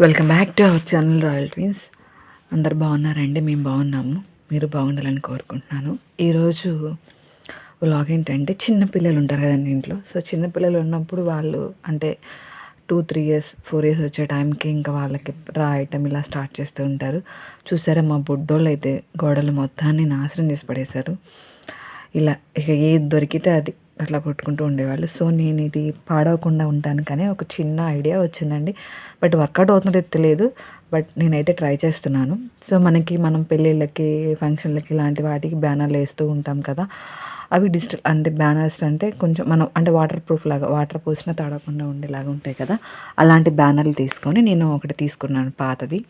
Welcome back to our channel royal twins అందరు బాగున్నారండి? మేము బాగున్నాము. మీరు బాగుండాలని కోరుకుంటున్నాను. ఈరోజు వ్లాగ్ ఏంటంటే చిన్నపిల్లలు ఉంటారు కదండి ఇంట్లో. సో చిన్న పిల్లలు ఉన్నప్పుడు వాళ్ళు అంటే two three years four years వచ్చే టైంకి ఇంకా వాళ్ళకి రాయటం ఇలా స్టార్ట్ చేస్తూ ఉంటారు. చూసారా మా బుడ్డోళ్ళు అయితే గోడలు మొత్తాన్ని నాశనం చేసి పడేశారు. ఇలా ఇక ఏది దొరికితే అది అట్లా కొట్టుకుంటూ ఉండేవాళ్ళు. సో నేను ఇది పాడవకుండా ఉంటాను కానీ ఒక చిన్న ఐడియా వచ్చిందండి. బట్ వర్కౌట్ అవుతుందో తెలియదు. బట్ నేనైతే ట్రై చేస్తున్నాను. సో మనకి మనం పెళ్ళిళ్ళకి ఫంక్షన్లకి ఇలాంటి వాటికి బ్యానర్లు వేస్తూ ఉంటాం కదా. అవి డిజిటల్ అంటే బ్యానర్స్ అంటే కొంచెం మనం అంటే వాటర్ ప్రూఫ్ లాగా వాటర్ పోసినా తాడకుండా ఉండేలాగా ఉంటాయి కదా. అలాంటి బ్యానర్లు తీసుకొని నేను ఒకటి తీసుకున్నాను పాతది.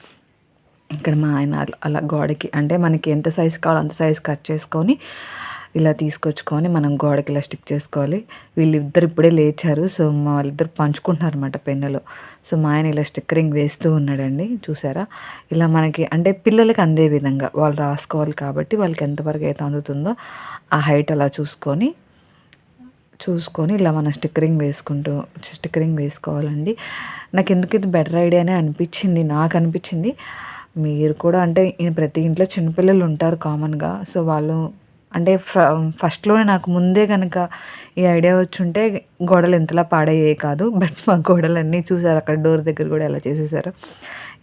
ఇక్కడ మా ఆయన అలా గోడకి అంటే మనకి ఎంత సైజు కావాలో అంత సైజు కట్ చేసుకొని ఇలా తీసుకొచ్చుకొని మనం గోడకి ఇలా స్టిక్ చేసుకోవాలి. వీళ్ళిద్దరు ఇప్పుడే లేచారు. సో మా వాళ్ళిద్దరు పంచుకుంటున్నారు అనమాట పెన్నులు. సో మా ఆయన ఇలా స్టిక్కరింగ్ వేస్తూ ఉన్నాడండి. చూసారా? ఇలా మనకి అంటే పిల్లలకి అందే విధంగా. వాళ్ళు రాసుకోవాలి కాబట్టి వాళ్ళకి ఎంతవరకు అయితే అందుతుందో ఆ హైట్ అలా చూసుకొని చూసుకొని ఇలా మన స్టిక్కరింగ్ వేసుకుంటూ స్టిక్కరింగ్ వేసుకోవాలండి. నాకు ఎందుకు ఇది బెటర్ ఐడియానే అనిపించింది. నాకు అనిపించింది. మీరు కూడా అంటే ప్రతి ఇంట్లో చిన్నపిల్లలు ఉంటారు కామన్గా. సో వాళ్ళు అంటే ఫస్ట్లోనే నాకు ముందే కనుక ఈ ఐడియా వచ్చుంటే గోడలు ఎంతలా పాడయ్యే కాదు బట్ మా గోడలన్నీ చూసారు అక్కడ డోర్ దగ్గర కూడా ఎలా చేసేసారు.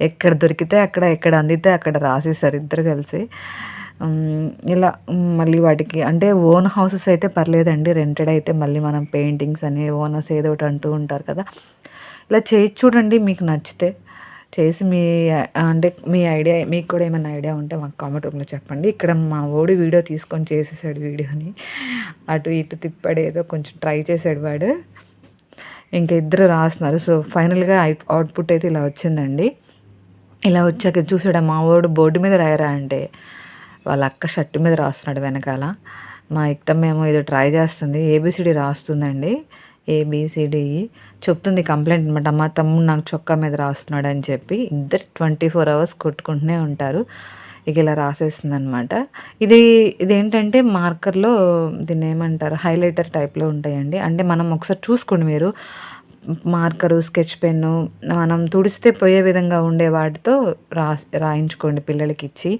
ఎక్కడ దొరికితే అక్కడ ఎక్కడ అందితే అక్కడ రాసేసారు ఇద్దరు కలిసి. ఇలా మళ్ళీ వాటికి అంటే ఓన్ హౌసెస్ అయితే పర్లేదండి రెంటెడ్ అయితే మళ్ళీ మనం పెయింటింగ్స్ అని ఓనర్స్ ఏదో ఒకటి అంటూ ఉంటారు కదా. ఇలా చేసి చూడండి మీకు నచ్చితే. చేసి మీ అంటే మీ ఐడియా మీకు కూడా ఏమైనా ఐడియా ఉంటే మాకు కామెంట్ రూమ్లో చెప్పండి. ఇక్కడ మా ఓడి వీడియో తీసుకొని చేసేసాడు వీడియోని. అటు ఇటు తిప్పాడు ఏదో కొంచెం ట్రై చేశాడు వాడు. ఇంకా ఇద్దరు రాస్తున్నారు. సో ఫైనల్గా అవుట్పుట్ అయితే ఇలా వచ్చిందండి. ఇలా వచ్చాక చూసాడు మా ఓడు బోర్డు మీద రాయరా అంటే వాళ్ళ అక్క షర్టు మీద రాస్తున్నాడు వెనకాల. మా ఇక్తమ్మేమో ఏదో ట్రై చేస్తుంది A B C D రాస్తుందండి. A B C D E e. చెప్తుంది కంప్లైంట్ అనమాట మా తమ్ముడు నాకు చొక్కా మీద రాస్తున్నాడు అని చెప్పి ఇద్దరు ట్వంటీ ఫోర్ అవర్స్ కొట్టుకుంటూనే ఉంటారు. ఇక ఇలా రాసేస్తుంది అనమాట ఇది ఇదేంటంటే మార్కర్లో దీన్ని ఏమంటారు హైలైటర్ టైప్లో ఉంటాయండి. అంటే మనం ఒకసారి చూసుకోండి మీరు. మార్కరు స్కెచ్ పెన్ను మనం తుడిస్తే పోయే విధంగా ఉండే వాటితో రా రాయించుకోండి పిల్లలకి ఇచ్చి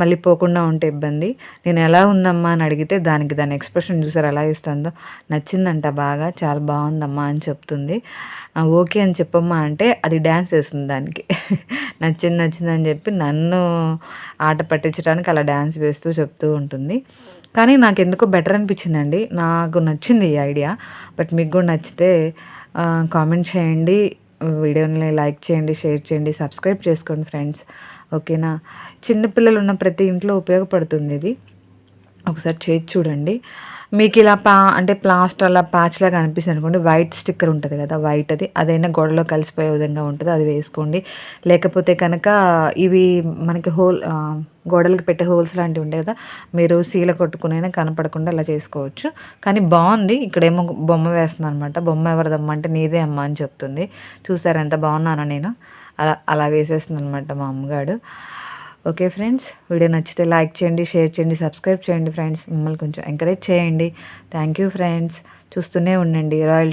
మళ్ళీ పోకుండా ఉంటే ఇబ్బంది. నేను ఎలా ఉందమ్మా అని అడిగితే దానికి దాని ఎక్స్ప్రెషన్ చూసారు ఎలా ఇస్తుందో నచ్చిందంట బాగా చాలా బాగుందమ్మా అని చెప్తుంది. ఓకే అని చెప్పమ్మా అంటే అది డ్యాన్స్ వేస్తుంది దానికి. నచ్చింది నచ్చిందని చెప్పి నన్ను ఆట పట్టించడానికి అలా డ్యాన్స్ వేస్తూ చెప్తూ ఉంటుంది. కానీ నాకు ఎందుకో బెటర్ అనిపించిందండి. నాకు నచ్చింది ఈ ఐడియా. బట్ మీకు కూడా నచ్చితే కామెంట్ చేయండి. వీడియోని లైక్ చేయండి షేర్ చేయండి సబ్స్క్రైబ్ చేసుకోండి ఫ్రెండ్స్ ఓకేనా చిన్నపిల్లలు ఉన్న ప్రతి ఇంట్లో ఉపయోగపడుతుంది ఇది. ఒకసారి చేసి చూడండి. మీకు ఇలా పా అంటే ప్లాస్టర్ అలా ప్యాచ్లా కనిపిస్తుంది అనుకోండి వైట్ స్టిక్కర్ ఉంటుంది కదా వైట్ అది. అదైనా గోడలో కలిసిపోయే విధంగా ఉంటుంది అది వేసుకోండి. లేకపోతే కనుక ఇవి మనకి హోల్ గోడలకు పెట్టే హోల్స్ లాంటివి ఉంటాయి కదా మీరు సీల కొట్టుకునైనా కనపడకుండా అలా చేసుకోవచ్చు. కానీ బాగుంది. ఇక్కడేమో బొమ్మ వేస్తుంది అనమాట బొమ్మ ఎవరిదమ్మ అంటే నీదే అమ్మ అని చెప్తుంది. చూసారు ఎంత బాగున్నానో నేను. అలా అలా వేసేస్తుంది అనమాట మా అమ్మగాడు ఓకే ఫ్రెండ్స్ వీడియో నచ్చితే లైక్ చేయండి షేర్ చేయండి సబ్స్క్రైబ్ చేయండి ఫ్రెండ్స్. మిమ్మల్ని కొంచెం ఎంకరేజ్ చేయండి. Thank you friends. చూస్తూనే ఉండండి. రాయల్